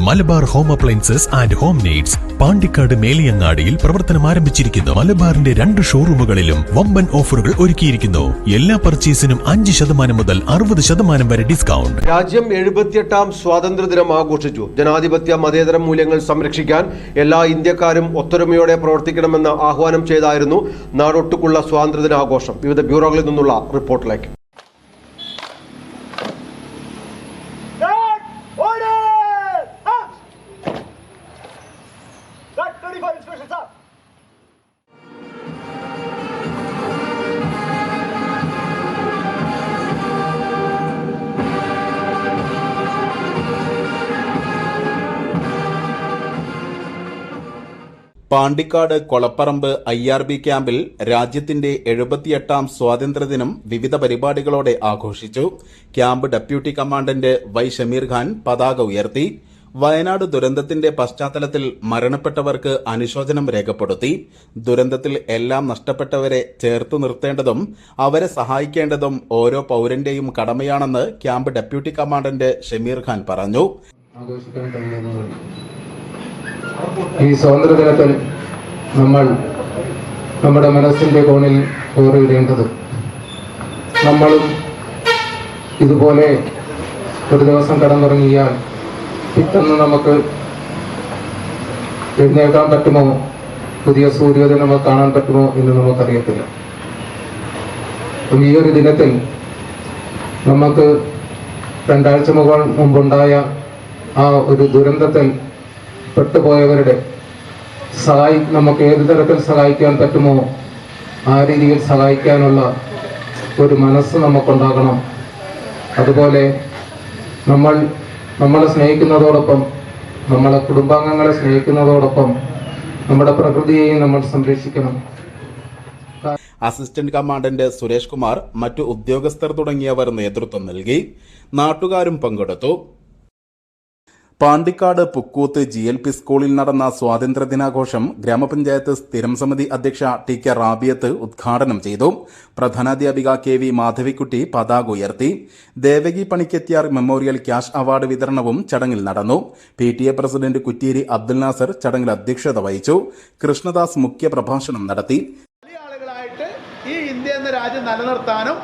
Malabar home appliances and home needs Pandikkad മേലിയങ്ങാടിയിൽ പ്രവർത്തനം ആരംഭിച്ചിരിക്കുന്നു. മലബാറിന്റെ രണ്ട് ഷോറൂമുകളിലും വമ്പൻ ഓഫറുകൾ ഒരുക്കിയിരിക്കുന്നു. എല്ലാ പർച്ചേസിനും അഞ്ച് ശതമാനം മുതൽ അറുപത് ശതമാനം വരെ ഡിസ്കൗണ്ട്. രാജ്യം എഴുപത്തിയെട്ടാം സ്വാതന്ത്ര്യ ദിനം ആഘോഷിച്ചു. ജനാധിപത്യ മതേതര മൂല്യങ്ങൾ സംരക്ഷിക്കാൻ എല്ലാ ഇന്ത്യക്കാരും ഒത്തൊരുമയോടെ പ്രവർത്തിക്കണമെന്ന് ആഹ്വാനം ചെയ്തായിരുന്നു നാടൊട്ടുക്കുള്ള സ്വാതന്ത്ര്യദിനാഘോഷം. വിവിധ ബ്യൂറോകളിൽ നിന്നുള്ള റിപ്പോർട്ടിലേക്ക്. Pandikkad Kolapparamba I R B ക്യാമ്പിൽ രാജ്യത്തിന്റെ എഴുപത്തിയെട്ടാം സ്വാതന്ത്ര്യദിനം വിവിധ പരിപാടികളോടെ ആഘോഷിച്ചു. Camp deputy commandant Y Shameer Khan പതാക ഉയർത്തി. വയനാട് ദുരന്തത്തിന്റെ പശ്ചാത്തലത്തിൽ മരണപ്പെട്ടവർക്ക് അനുശോചനം രേഖപ്പെടുത്തി. ദുരന്തത്തിൽ എല്ലാം നഷ്ടപ്പെട്ടവരെ ചേർത്തു നിർത്തേണ്ടതും അവരെ സഹായിക്കേണ്ടതും ഓരോ പൗരന്റെയും കടമയാണെന്ന് camp deputy commandant Shameer Khan പറഞ്ഞു. ഈ സ്വാതന്ത്ര്യദിനത്തിൽ നമ്മൾ നമ്മുടെ മനസ്സിന്റെ കോണിൽ ഓറിയിടേണ്ടത് നമ്മളും ഇതുപോലെ ഒരു ദിവസം കടന്നുറങ്ങിയാൽ പെട്ടെന്ന് നമുക്ക് എഴുന്നേൽക്കാൻ പറ്റുമോ? പുതിയ സൂര്യോദയം നമുക്ക് കാണാൻ പറ്റുമോ എന്ന് നമുക്കറിയത്തില്ല. ഈ ഒരു ദിനത്തിൽ നമുക്ക് രണ്ടാഴ്ച മുകൾ മുമ്പുണ്ടായ ആ ഒരു ദുരന്തത്തിൽ പെട്ടുപോയവരുടെ സഹായി നമുക്ക് ഏത് തരത്തിൽ സഹായിക്കാൻ പറ്റുമോ ആ രീതിയിൽ സഹായിക്കാനുള്ള ഒരു മനസ്സ് നമുക്കുണ്ടാകണം. അതുപോലെ നമ്മൾ നമ്മളെ സ്നേഹിക്കുന്നതോടൊപ്പം നമ്മളെ കുടുംബാംഗങ്ങളെ സ്നേഹിക്കുന്നതോടൊപ്പം നമ്മുടെ പ്രകൃതിയെയും നമ്മൾ സംരക്ഷിക്കണം. അസിസ്റ്റന്റ് കമാൻഡന്റ് സുരേഷ് കുമാർ മറ്റു ഉദ്യോഗസ്ഥർ തുടങ്ങിയവർ നേതൃത്വം നൽകി നാട്ടുകാരും പങ്കെടുത്തു. Pandikkad Pukkooth G L P സ്കൂളിൽ നടന്ന സ്വാതന്ത്ര്യദിനാഘോഷം ഗ്രാമപഞ്ചായത്ത് സ്ഥിരം സമിതി അധ്യക്ഷ ടി കെ റാബിയത്ത് ഉദ്ഘാടനം ചെയ്തു. പ്രധാനാധ്യാപിക കെ വി മാധവിക്കുട്ടി പതാക ഉയർത്തി. Devaki Panikkethiyar memorial cash award വിതരണവും ചടങ്ങിൽ നടന്നു. P T A president Kutteeri Abdul Nasar ചടങ്ങിൽ അധ്യക്ഷത വഹിച്ചു. കൃഷ്ണദാസ് മുഖ്യ പ്രഭാഷണം നടത്തി. ഈ ഇന്ത്യ എന്ന രാജ്യം നിലനിർത്താനും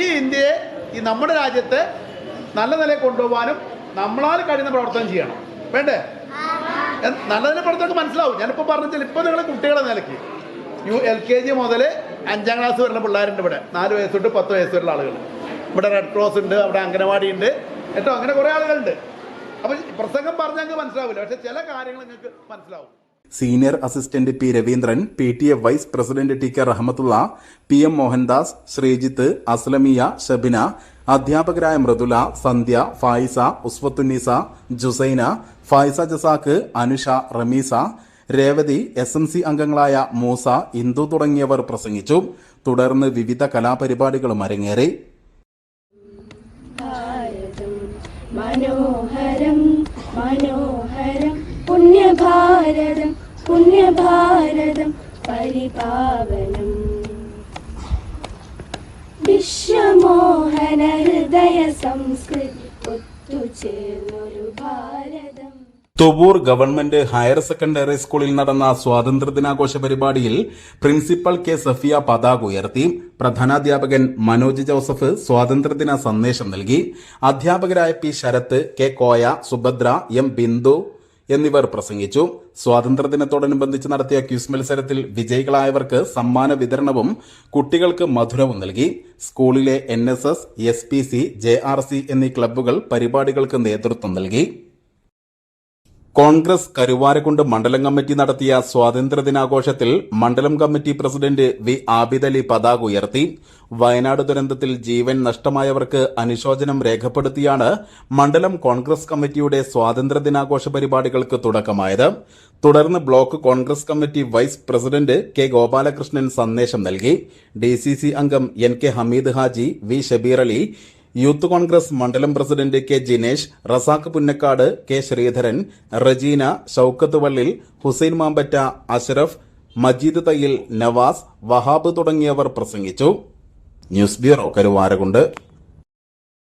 ഈ ഇന്ത്യയെ ഈ നമ്മുടെ രാജ്യത്തെ നല്ല നിലയിൽ കൊണ്ടുപോകാനും നമ്മളാൽ കഴിയുന്ന പ്രവർത്തനം ചെയ്യണം. വേണ്ടേ? നല്ലതിനെ നല്ല നില പ്രവർത്തനം മനസ്സിലാവും. ഞാനിപ്പോൾ പറഞ്ഞാൽ ഇപ്പോൾ നിങ്ങളെ കുട്ടികളെ നിലയ്ക്ക്. യു എൽ കെ ജി മുതൽ അഞ്ചാം ക്ലാസ് വരുന്ന പിള്ളേരുണ്ട് ഇവിടെ. നാല് വയസ്സ് തൊട്ട് പത്ത് വയസ്സ് വരെയുള്ള ആളുകൾ. ഇവിടെ റെഡ് ക്രോസ് ഉണ്ട് അവിടെ അംഗനവാടി ഉണ്ട്. കേട്ടോ? അങ്ങനെ കുറേ ആളുകളുണ്ട്. അപ്പോൾ പ്രസംഗം പറഞ്ഞാൽ നിങ്ങൾക്ക് മനസ്സിലാവില്ല. പക്ഷെ ചില കാര്യങ്ങൾ നിങ്ങൾക്ക് മനസ്സിലാവും. Senior assistant P Raveendran P T A vice president T K Rahmathulla P M Mohandas Sreejith Aslamiya Shabina അധ്യാപകരായ Mridula Sandhya Faiza Uswathunnisa Jusaina Faiza Jasak Anusha Ramisa Revathi S M C അംഗങ്ങളായ മൂസ ഇന്ദു തുടങ്ങിയവർ പ്രസംഗിച്ചു. തുടർന്ന് വിവിധ കലാപരിപാടികളും അരങ്ങേറി. മനോഹരം മനോഹരം പുണ്യഭാരതം പുണ്യഭാരതം പരിപാവനം. വിശ്വമോഹന ഹൃദയ സംസ്കൃതി ഒത്തുചേർന്നൊരു Bharatham. Thovoor government higher secondary സ്കൂളിൽ നടന്ന സ്വാതന്ത്ര്യദിനാഘോഷ പരിപാടിയിൽ പ്രിൻസിപ്പൽ കെ സഫിയ പതാക ഉയർത്തി പ്രധാനാധ്യാപകൻ മനോജ് ജോസഫ് സ്വാതന്ത്ര്യദിന സന്ദേശം നൽകി അധ്യാപകരായ P Sarath K Koya Subhadra M Bindu എന്നിവർ പ്രസംഗിച്ചു. സ്വാതന്ത്ര്യദിനത്തോടനുബന്ധിച്ച് നടത്തിയ ക്യൂസ് മത്സരത്തിൽ വിജയികളായവർക്ക് സമ്മാന വിതരണവും കുട്ടികൾക്ക് മധുരവും നൽകി. സ്കൂളിലെ N S S S P C J R C എന്നീ ക്ലബ്ബുകൾ പരിപാടികൾക്ക് നേതൃത്വം നൽകി. കോൺഗ്രസ് കരുവാരക്കുണ്ട് മണ്ഡലം കമ്മിറ്റി നടത്തിയ സ്വാതന്ത്ര്യദിനാഘോഷത്തിൽ മണ്ഡലം കമ്മിറ്റി പ്രസിഡന്റ് വി ആബിദലി പതാക ഉയർത്തി. വയനാട് ദുരന്തത്തിൽ ജീവൻ നഷ്ടമായവർക്ക് അനുശോചനം രേഖപ്പെടുത്തിയാണ് മണ്ഡലം കോൺഗ്രസ് കമ്മിറ്റിയുടെ സ്വാതന്ത്ര്യദിനാഘോഷ പരിപാടികൾക്ക് തുടക്കമായത്. തുടർന്ന് block Congress committee vice president K Gopalakrishnan സന്ദേശം നൽകി. ഡി അംഗം N K Hameed Haji V Shabeer Ali youth Congress മണ്ഡലം president K Jinesh Razak Punnakkad K Sreedharan Rajina Shoukath Vallil Hussain Mambatta Ashraf Majeed Thayyil Navas Wahab തുടങ്ങിയവർ പ്രസംഗിച്ചു. News bureau Karuvarakundu.